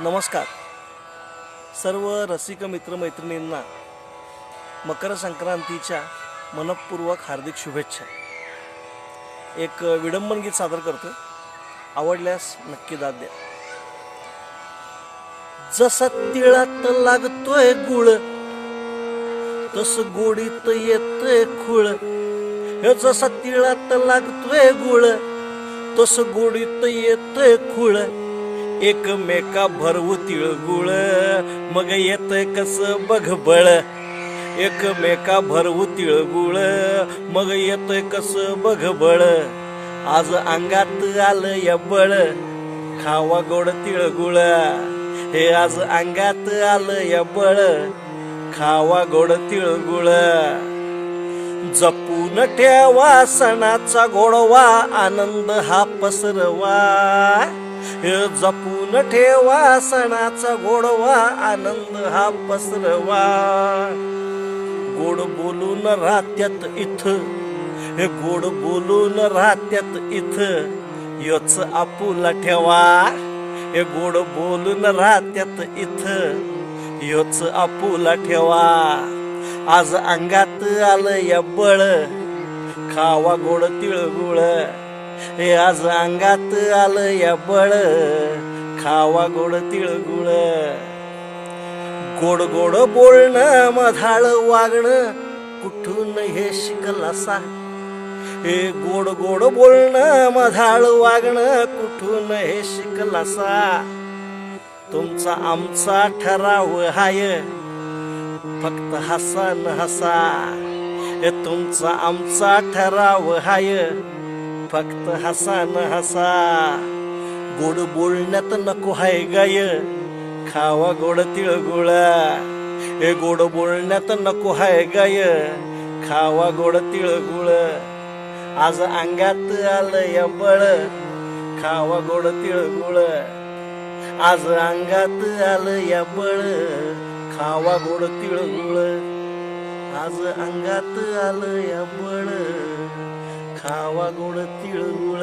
नमस्कार. सर्व रसिक मित्रमैत्रिणींना मकर संक्रांतीच्या मनपूर्वक हार्दिक शुभेच्छा. एक विडंबन गीत सादर करतो आवडल्यास नक्की दाद द्या. जसा तिळात लागतोय गुळ तस गोडीत येतोय खुळ. हे जसा तिळात लागतोय गुळ तस गोडीत येतोय खुळ. एकमेका भरवू तिळगुळ. मग येत कस बघबळ. एकमेका भरवू तिळगुळ. मग येत कस बघबळ. आज अंगात आलं या बळ खावा गोड तिळगुळ. हे आज अंगात आलं या बळ खावा गोड तिळगुळ. जपून ठेवा सणाचा गोडवा आनंद हा पसरवा. जपून ठेवा सणाचा गोडवा आनंद हा पसरवा. गोड बोलून राहत्यात इथं हे गोड बोलून राहत्यात इथं योच आपुला ठेवा. हे गोड बोलून राहत्यात इथं योच आपुला ठेवा. आज अंगात आलं या बळ खावा गोड तिळगुळ. हे आज अंगात आलं या बळ. खावा गोड तिळगुळ गोड गोड बोलणं मधाळ वागणं. कुठून हे शिकलासा हे गोड गोड बोलणं मधाळ वागणं. कुठून हे शिकलासा तुमचा आमचा ठराव हाय. फक्त हसा न हसा. हे तुमचा आमचा ठराव हाय. फक्त हसा न हसा. गोड बोलण्यात नको हाय गाय. खावा गोड तिळगुळा. हे गोड बोलण्यात नको हाय गाय. खावा गोड तिळगुळ. आज अंगात आलं या बळ. खावा गोड तिळगुळ. आज अंगात आलं या बळ. खावा गोड तिळगुळ. आज अंगात आलं या बळ. खावा गोड तिळगुळ.